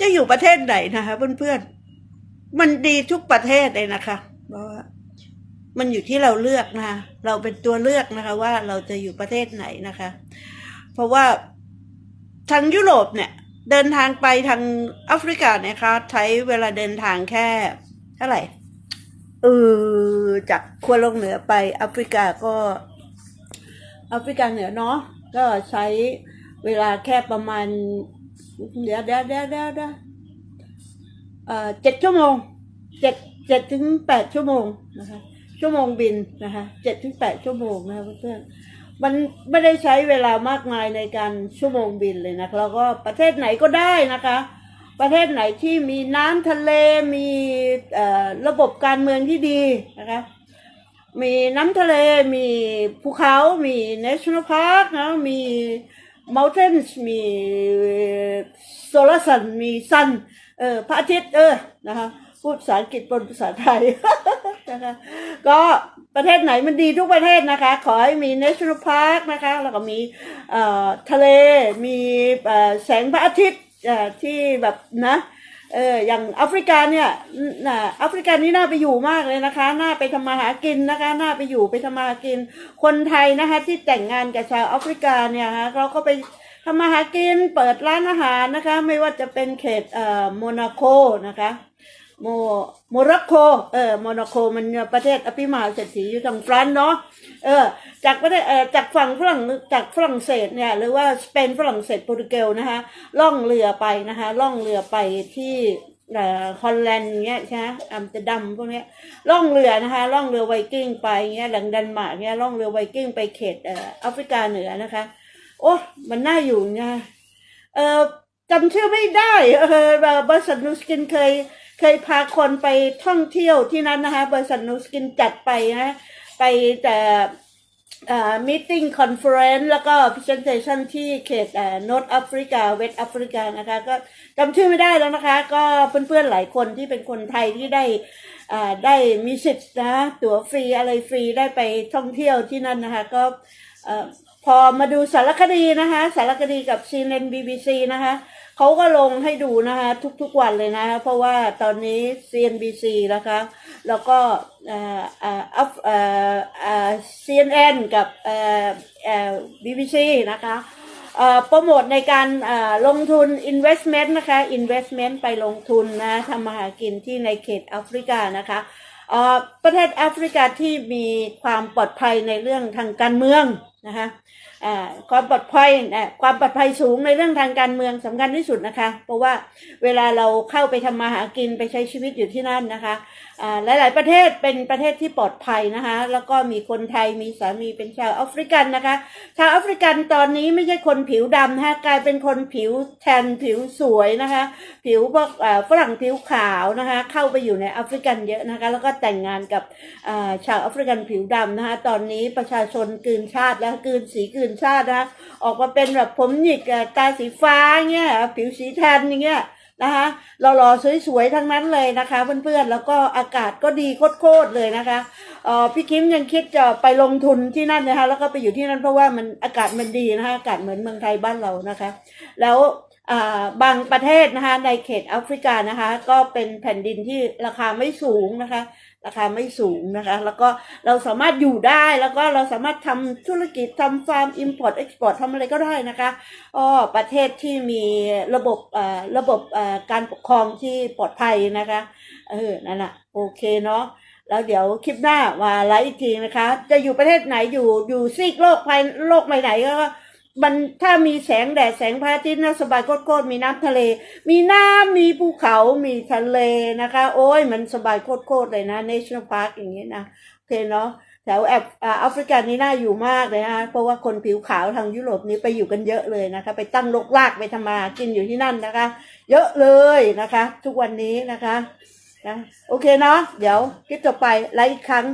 จะอยู่ประเทศไหนนะคะเพื่อนๆ มันดีทุกประเทศเลยนะคะเพราะว่ามันอยู่ที่เราเลือกนะคะเราเป็นตัวเลือกนะคะ ว่าเราจะอยู่ประเทศไหนนะคะ เพราะว่าทางยุโรปเนี่ย เดินทางไปทางแอฟริกาเนี่ยคะใช้เวลาเดินทางแค่เท่าไหร่เออจากขั้วโลกเหนือไปแอฟริกาก็แอฟริกาเหนือเนาะก็ใช้เวลาแค่ประมาณ เดี๋ยวเดี๋ยวเดี๋ยวเดี๋ยวเดี๋ยวเอ่อเจ็ดชั่วโมงเจ็ดเจ็ดถึงแปดชั่วโมงนะคะ ชั่วโมงบินนะคะเจ็ดถึงแปดชั่วโมงนะคะเพื่อนมันไม่ได้ใช้เวลามากมายในการชั่วโมงบินเลยนะคะแล้วก็ประเทศไหนก็ได้นะคะ ประเทศไหนที่มีน้ำทะเลมีระบบการเมืองที่ดีนะคะมีน้ำทะเลมีภูเขา มี national park นะมี mountains มีโซลาร์ซันมีซันเออพระอาทิตย์เออนะคะพูดภาษาอังกฤษปนภาษาไทยนะคะก็ประเทศไหนมันดีทุกประเทศนะคะ ขอให้มี national park นะคะ แล้วก็มีเอ่อทะเลมีเออแสงพระอาทิตย์ที่แบบนะ เอออย่างแอฟริกาเนี่ยน่ะแอฟริกานี่น่าไปอยู่มากเลยนะคะ น่าไปทำมาหากินนะคะน่าไปอยู่ไปทำมาหากิน คนไทยนะคะ ที่แต่งงานกับชาวแอฟริกาเนี่ยฮะเราก็ไปทำมาหากินเปิดร้านอาหารนะคะ ไม่ว่าจะเป็นเขตเอ่อโมนาโกนะคะ โมโมร็อกโกเออโมนาโกมันประเทศอภิมหาเศรษฐีอยู่ทางฟรานซ์เนาะเออจากประเทศเอ่อจากฝั่งฝรั่งจากฝรั่งเศสเนี่ยหรือว่าสเปนฝรั่งเศสโปรตุเกสนะคะล่องเรือไปนะคะล่องเรือไปที่เอ่อฮอลแลนด์เงี้ยใช่ไหมอัมสเตอร์ดัมพวกเนี้ยล่องเรือนะคะล่องเรือไวกิ้งไปเงี้ยหลังเดันมาร์กเงี้ยล่องเรือไวกิ้งไปเขตเอ่อแอฟริกาเหนือนะคะ โอ้มันน่าอยู่ไงเออจำชื่อไม่ได้เออบริษัทนูสกินเคย เคยพาคนไปท่องเที่ยวที่นั้นนะคะบริษัทนูสกินจัดไปนะไปแต่เอ่อ meeting conference แล้วก็ presentation ที่เขตเอ่อ North Africa West Africa นะคะก็จำชื่อไม่ได้แล้วนะคะ ก็เพื่อนๆหลายคนที่เป็นคนไทยที่ได้อ่าได้มีสิทธิ์นะตั๋วฟรีอะไรฟรีได้ไปท่องเที่ยวที่นั่นนะคะก็เอ่อพอมาดูสารคดีนะคะ สารคดีกับ CNN BBC นะคะ เขาก็ลงให้ดูนะคะทุกๆวันเลยนะคะเพราะว่าตอนนี้ CNBC นะคะ แล้วก็เอ่อเอ่อเอ่อเอ่อ CNN กับเอ่อเอ่อ BBC นะคะโปรโมทในการลงทุน investment นะคะ investment ไปลงทุนนะทำมาหากินที่ในเขตแอฟริกานะคะประเทศแอฟริกาที่มีความปลอดภัยในเรื่องทางการเมือง นะคะความปลอดภัยความปลอดภัยสูงในเรื่องทางการเมืองสำคัญที่สุดนะคะ เพราะว่าเวลาเราเข้าไปทำมาหากินไปใช้ชีวิตอยู่ที่นั่นนะคะอ่าหลาย ๆ ประเทศเป็นประเทศที่ปลอดภัยนะคะแล้วก็มีคนไทยมีสามีเป็นชาวแอฟริกันนะคะ ชาวแอฟริกันตอนนี้ไม่ใช่คนผิวดำนะคะกลายเป็นคนผิวแทนผิวสวยนะคะ ผิวพวกฝรั่งผิวขาวนะคะ เข้าไปอยู่ในแอฟริกันเยอะนะคะ แล้วก็แต่งงานกับชาวแอฟริกันผิวดำนะคะ ตอนนี้ประชาชนกืนชาติแล้วะกลืนสีกลืนชาตินะออกมาเป็นแบบผมหยิกตาสีฟ้าเงี้ยผิวสีแทนอย่างเงี้ยนะคะหล่อๆสวยๆทั้งนั้นเลยนะคะ เพื่อนๆแล้วก็อากาศก็ดีโคตรๆเลยนะคะเออพี่คิมยังคิดจะไปลงทุนที่นั่นนะคะแล้วก็ไปอยู่ที่นั่นเพราะว่ามันอากาศมันดีนะคะอากาศเหมือนเมืองไทยบ้านเรานะคะ แล้วอ่าบางประเทศนะคะในเขตแอฟริกานะคะ ก็เป็นแผ่นดินที่ราคาไม่สูงนะคะ ราคาไม่สูงนะคะ แล้วก็เราสามารถอยู่ได้แล้วก็เราสามารถทำธุรกิจทำฟาร์ม import export ทำอะไรก็ได้นะคะก็ประเทศที่มีระบบอ่อระบบอ่อการปกครองที่ปลอดภัยนะคะเออนั่นแหละโอเคเนาะแล้วเดี๋ยวคลิปหน้ามาไลฟ์อีกทีนะคะ จะอยู่ประเทศไหนอยู่อยู่ซีกโลกภายโลกใบไหนก็ มันถ้ามีแสงแดดแสงพระอาทิตย์น่าสบายโคตรๆมีน้ำทะเล มีน้ำมีภูเขามีทะเลนะคะ โอ้ยมันสบายโคตรๆเลยนะ national park อย่างนี้นะโอเคเนาะแถวแอฟแอฟริกานี่น่าอยู่มากเลยนะเพราะว่าคนผิวขาวทางยุโรปนี้ไปอยู่กันเยอะเลยนะคะ ไปตั้งรกรากไปทำมากินอยู่ที่นั่นนะคะ เยอะเลยนะคะ ทุกวันนี้นะคะนะโอเคเนาะเดี๋ยวคลิปต่อไปไลฟ์อีกครั้ง